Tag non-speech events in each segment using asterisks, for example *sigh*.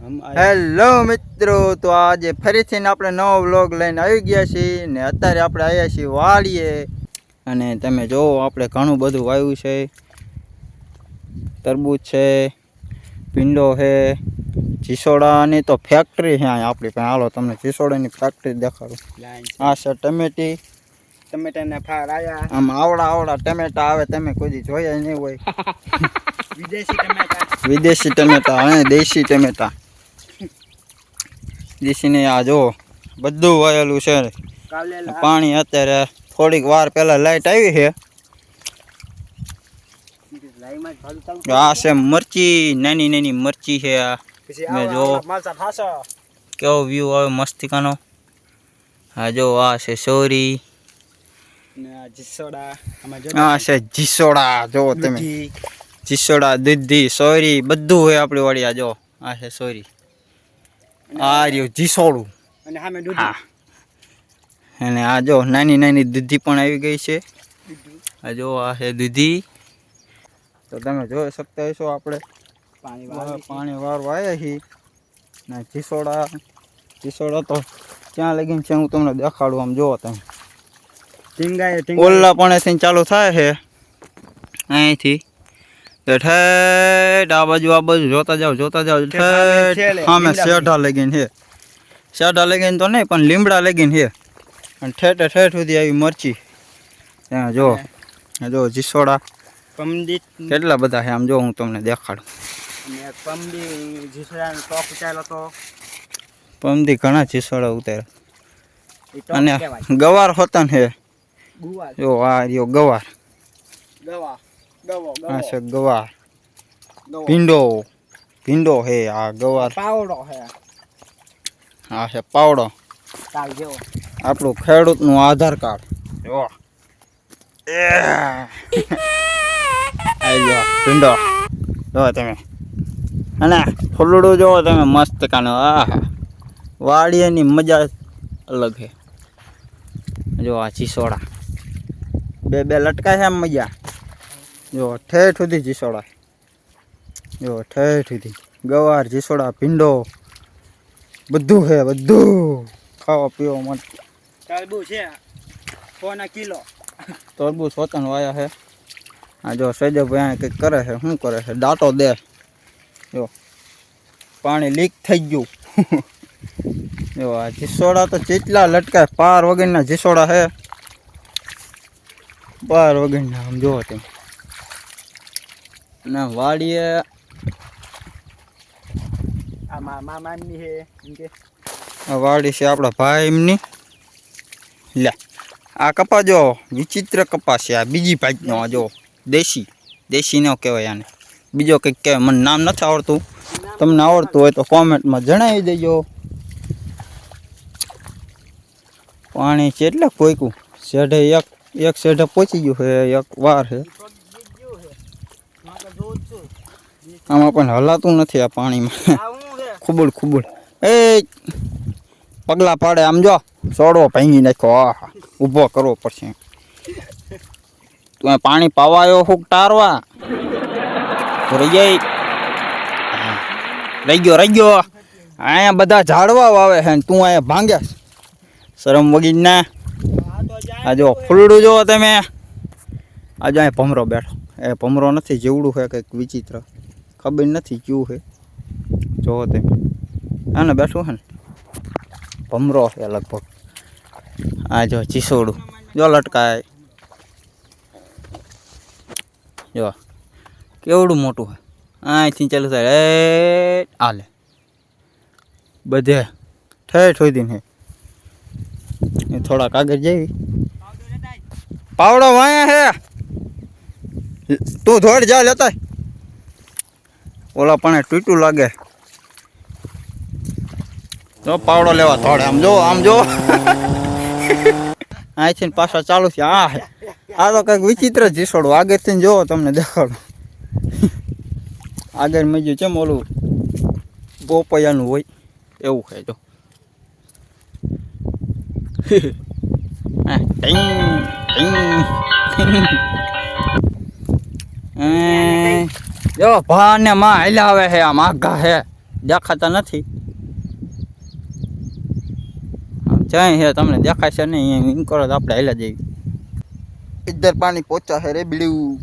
Hello મિત્રો તો આજે ફરીથી આપણે નવો વ્લોગ લઈને આવી ગયા છીએ ને અત્યારે આપણે આવ્યા છીએ વાળીએ અને તમે જોવો આપણે ઘણું બધું વાવ્યું છે. તરબૂચ છે ભીંડો છે ચીસોડાની તો ફેક્ટરી છે અહીંયા આપણી પાસે. હાલો તમને ચીસોડાની ફેક્ટરી દેખાડું. હા છે. ટમેટી. ટમેટાના ફાર આવ્યા આમ આવડા આવડા ટમેટા આવે તમે કોઈ જોયા નહીં હોય. *laughs* વિદેશી ટમેટા. વિદેશી ટમેટા અને દેશી ટમેટા. દેશીને આ જો બધું વાયેલું છે. પાણી અત્યારે થોડીક વાર પહેલા લાઈટ આવી છે. આ છે મરચી નાની નાની મરચી છે આ. મેં જો- કેવો વ્યૂ આવે મસ્તિકાનો હા જો આ છે સોરી. આ આ છે. જીસોડા જો તમે. જીસોડા દૂધી સોરી બધું હોય આપણી વાળી આ જો. આ છે સોરી. આ રહ્યું જીસોડું અને સામે હા. અને આ જો નાની નાની દૂધી પણ આવી ગઈ છે. આ જો આ છે દૂધી. તો તમે જોઈ શકતા હશો આપણે. પાણી પાણી વાળવા આવ્યા છીએ. ને જીસોડા જીસોડા તો ક્યાં લગીને છે હું તમને દેખાડું આમ જોવો તમે. ઓલા પાણીથી ચાલુ થાય છે. અહીંથી. ઠેઠ આ બાજુ આ બાજુ જોતા જાઓ જોતા જાઓ. ઠેઠ સામે શેઢા લગીને છે. શેઢા લગીને તો નહીં પણ લીમડા લગીને છે. અને ઠેઠે ઠેઠ સુધી આવી મરચી. ત્યાં જો જો જીસોડા. પમદી કેટલા બધા છે આમ જો હું તમને દેખાડું. પમદી જીસોડાનો ટોપ ચાલો તો? પમદી ઘણા જીસોડા ઉતારે અને ગવાર હોતા ને જો આ રહ્યો ગવાર. ગવા ગવો આ ગવો. છે ગવાર ગવો. ભીંડો. ભીંડો છે આ ગવાર પાવડો હે. આ છે પાવડો. આપણું ખેડૂતનું આધાર કાર્ડ. જો. એ. ભીંડો. જો તમે. અને ફૂલડું જોવો તમે મસ્ત કાનો. આહા. વાડીએની મજા અલગ છે જો આ ચીસોડા. બે બે લટકા છે આમ મજા. જો ઠેઠ સુધી જીસોડા. જો ઠેઠ સુધી. ગવાર જીસોડા ભીંડો. બધું છે બધું. ખાવા પીવા માટે. તરબૂચ છે. પોના કિલો. તરબૂચ વતન વાયા છે. આ જો સૈજભાઈ કંઈક કરે છે શું કરે છે? દાંતો દે. જો પાણી લીક થઈ ગયું. જો આ જીસોડા તો ચીટલા લટકાય. પાર વગરના જીસોડા છે. પાર વગરના આમ જોવો તમે. અને વાડીએ વાડી છે આપણા ભાઈ એમની. લે આ કપા જો વિચિત્ર કપાસ છે આ બીજી ભાજનો આ જો દેશી દેશી ન કહેવાય આને. બીજો કંઈક કહેવાય મને નામ નથી આવડતું. તમને આવડતું હોય તો કોમેન્ટમાં જણાવી દેજો. પાણી છે એટલે કોઈકું? શેઢે એક એક શેઢે પહોંચી ગયું છે એક વાર છે. આમાં પણ હલાતું નથી આ પાણીમાં. ખૂબડ ખુબડ એ પગલા પાડે આમ જો સોડો ભાંગી નાખ્યો. આહા ઊભો કરવો પડશે. તું પાણી પાવાયો હું ટારવા? રહી જાય. રહી ગયો રહી ગયો. અહીંયા બધા ઝાડવા વાવે છે ને તું અહીંયા ભાંગે શરમ વગી ના. આ જો ફૂલડું જો તમે. આજે અહીં ભમરો બેઠો. એ ભમરો નથી જેવડું છે કંઈક વિચિત્ર. ખબર નથી કેવું છે. જોવો તે આને બેઠું છે ને? ભમરો છે લગભગ. આ જો ચીસોડું. જો લટકાય. જો. કેવડું મોટું છે. અહીંથી ચાલુ થાય. એ આલે બધે ઠેઠ સુધી દીને એ થોડાક આગળ જઈ. પાવડો વાયા હે તું ધોડ, જા લેતા. ઓલા પણ ટૂટું લાગે. જો પાવડો લેવા થોડે આમ જો આમ જો. *laughs* અહીંથી પાછા ચાલુ છે આ આ તો કંઈક વિચિત્ર જીસોડું આગળથી જોવો તમને દેખાડો. *laughs* આગળ મજ્યું છે ઓલું પોપૈયાનું હોય એવું છે જો. *laughs* હા, જો ભા ને માં હાલ્યા આવે છે આમ આઘા છે દેખાતા નથી આમ જાય છે તમને દેખાશે નહીં એમ કરો તો આપણે હેલા જઈએ इधर पानी पहुंचा है रे बिड़ू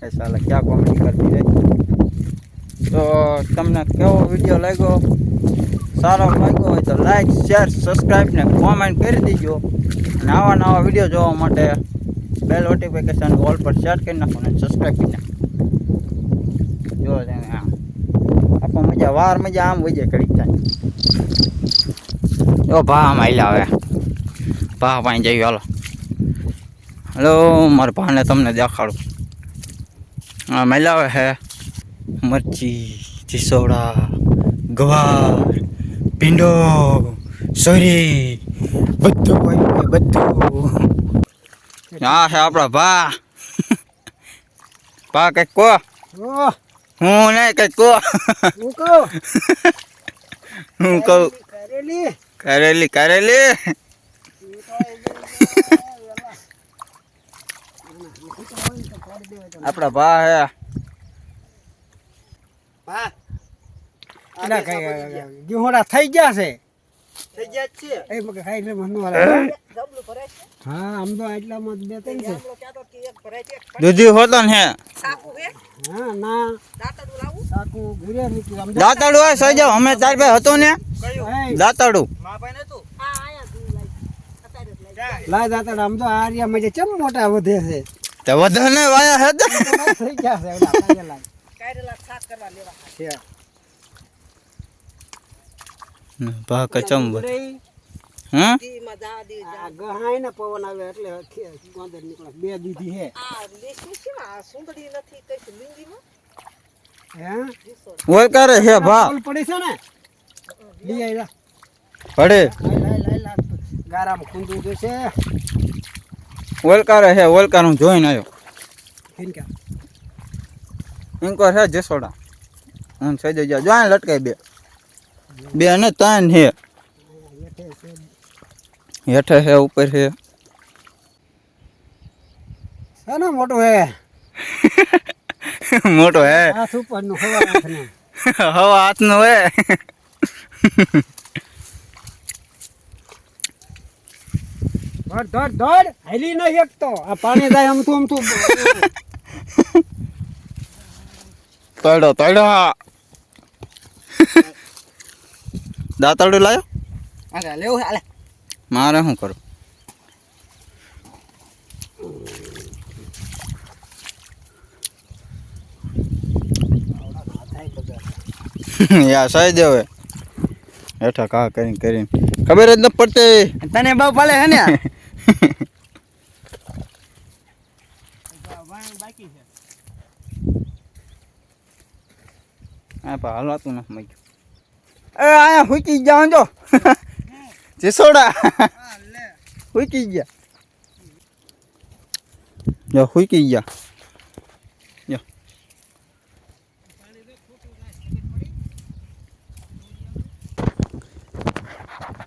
એ સાલા ક્યાં કોમેડી કરતી રહે તો તમને કેવો વિડીયો લાગ્યો સારો લાગ્યો હોય તો લાઈક શેર સબસ્ક્રાઈબ ને કોમેન્ટ કરી દેજો અને આવા નવા વિડીયો જોવા માટે બેલ નોટિફિકેશન ઓલ પર શેર કરી નાખો અને સબસ્ક્રાઈબ કરી નાખો જો આમ મજા, વાર મજા આમ વજે કરી જાય જો ભા આમ હવે. ભા પાણી જઈએ હાલો. હલો, મારા ભાને તમને દેખાડું. આ મહિલાઓ હે. મરચી ચીસોડા ગવાર, ભીંડો, સોરી, બધું હોય બધું. આ છે આપણા ભા. ભા, કંઈક કો ઓહ. હું ને કઈ કો હું કહું? હું કહું. કરેલી કરેલી. કરેલી આપડા ભા હે. કઈ ગીહોડા થઈ ગયા છે. થઈ ગયા છે એ મગે ખાઈ લે મનુ વાળા. હા? આમ તો આટલામાં જ બે ત્રણ છે. દૂધી હોતો ને હે? હા? ના. સાકુ ઘરે નીકળી આમ દાતાડું હોય સહી જાવ અમે તાર ભાઈ હતું ને? દાતાડું. મા ભાઈ નતું લાય દાતા આમ તો આ રહ્યા મજે ચમ મોટા વધે છે. તો વધે ને વાયા હે. થઈ ગયા છે લાય. છે. ભા કચમ બ- રહી, હમ આ ગહાય ને પવન આવે એટલે ગોંદર નીકળે. બે દીધી હે. હે? ઓય કરે હે ભા. પડી છે ને? લઈ આઈ લા. ભડે લાય, લાય, લાય, લાય. ગારામાં ખૂંદું જોઈશે ઓલકાર હે ઓલકાર હું જોઈને આવ્યો ફીનકા. ઇન્કોર હે જસોડા. હું સહી જઈ જો આ લટકાય બે. બે ને ત્રણ હે. હેઠે છે. હેઠે હે ઉપર હે. છે ને મોટું હે? *laughs* મોટો હે. હાથ ઉપરનું હવા હાથનું. *laughs* હવા હાથનો હે. ધોડ ધોડ ધોડ હાલી ન એકતો આ પાણી જાય આમ તું આમ તું તળો તળો. દાતાડું લાવ્યો લેવું હાલે. મારે શું કરું *laughs* યા સહી હવે. હેઠા કા કરીને કરીને. ખબર જ ન પડતી. તને બહુ ભલે હે ને આ? *laughs* પા હાલવાતું નથી મગ્યું. અહીંયા હુકી *laughs* *laughs* ગયા જો. જીસોડા. હુકી ગયા. જો હુકી ગયા. જો.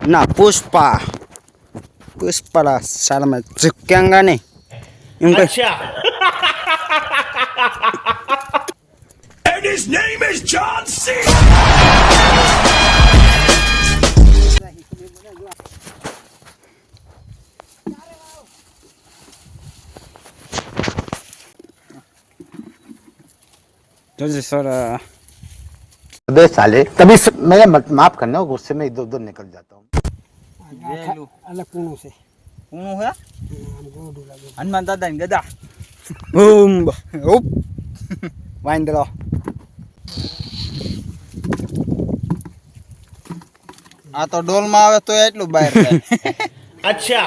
ના પુષ્પા. પુષ્પા સારામાં ઝુક્યાંગા નહીં. એમ કઈ *laughs* And his name is John C. જો જીસોડા अबे साले तभी स- मेरा मत- माफ करना गुस्से में इधर उधर निकल जाता हूँ એટલે કૂણું છે હું હે આમ ગોડું લાગે હનુમાન દાદા ની ગદા બૂમ ઉપ વાંદરો આ તો ડોલમાં આવે તો એટલું બહાર થાય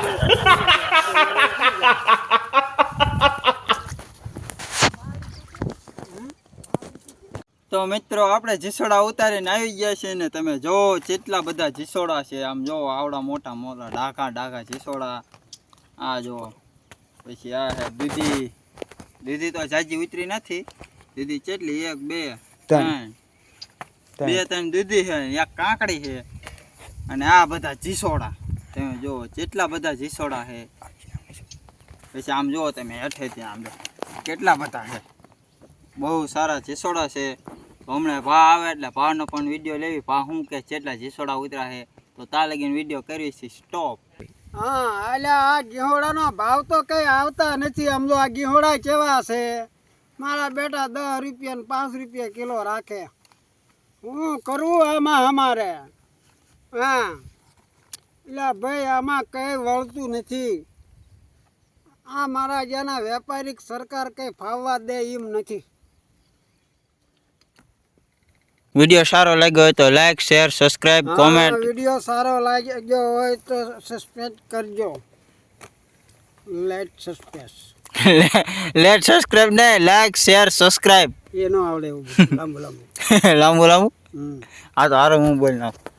તો મિત્રો આપણે જીસોડા ઉતારીને આવી ગયા છે ને તમે જો કેટલા બધા જીસોડા છે આમ જો આવડા મોટા મોટા ડાકા ડાકા જીસોડા. આ જો પછી આ છે દૂધી દૂધી તો જાજી ઉતરી નથી. દીદી કેટલી? એક બે ત્રણ. બે ત્રણ દૂધી છે એક કાંકડી છે. અને આ બધા જીસોડા. તમે જો કેટલા બધા જીસોડા છે. પછી આમ જુઓ તમે હેઠે ત્યાં આમ કેટલા બધા છે. બહુ સારા જીસોડા છે. હમણાં ભા આવે એટલે ભાવનો પણ વીડિયો લેવી. ભા શું કે જેટલા જીસોડા ઉતરા છે. તો તા લગીને વીડિયો કરવી છે. સ્ટોપ હા, એટલે આ ગીહોડાનો ભાવ તો કઈ આવતા નથી. આમ જો આ ગીહોડા કેવા છે? મારા બેટા દસ રૂપિયા ને પાંચ રૂપિયા કિલો રાખે. હું કરવું આમાં અમારે? હા. એટલે ભાઈ, આમાં કઈ વળતું નથી. આ મારા જેના વેપારીક સરકાર કઈ ફાવવા દે એમ નથી. વીડિયો સારો લાગ્યો હોય તો like share subscribe comment video સારો લાગ્યો હોય તો સસ્પેન્ડ કરજો. લાઈટ સસ્પેન્સ લેટ સબસ્ક્રાઇબ ને લાઈક શેર સબસ્ક્રાઇબ એ નો આવડે લાંબુ લાંબુ. લાંબુ લાંબુ? આ તો હારો હું બોલ નાખું.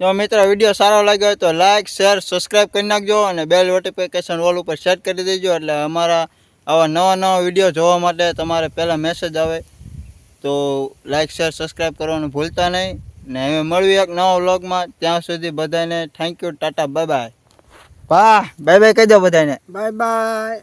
જો મિત્રો વીડિયો સારો લાગ્યો હોય તો લાઈક શેર સબસ્ક્રાઇબ કરી નાખજો અને બેલ નોટિફિકેશન ઓલ ઉપર સેટ કરી દેજો એટલે અમારા આવા નવા નવા વીડિયો જોવા માટે તમારે પહેલાં મેસેજ આવે. તો લાઈક શેર સબસ્ક્રાઈબ કરવાનું ભૂલતા નહીં. ને હવે મળવી એક નવો વ્લોગમાં ત્યાં સુધી બધાને thank you tata bye bye વાહ બાય બાય કહી દો બધાને. Bye bye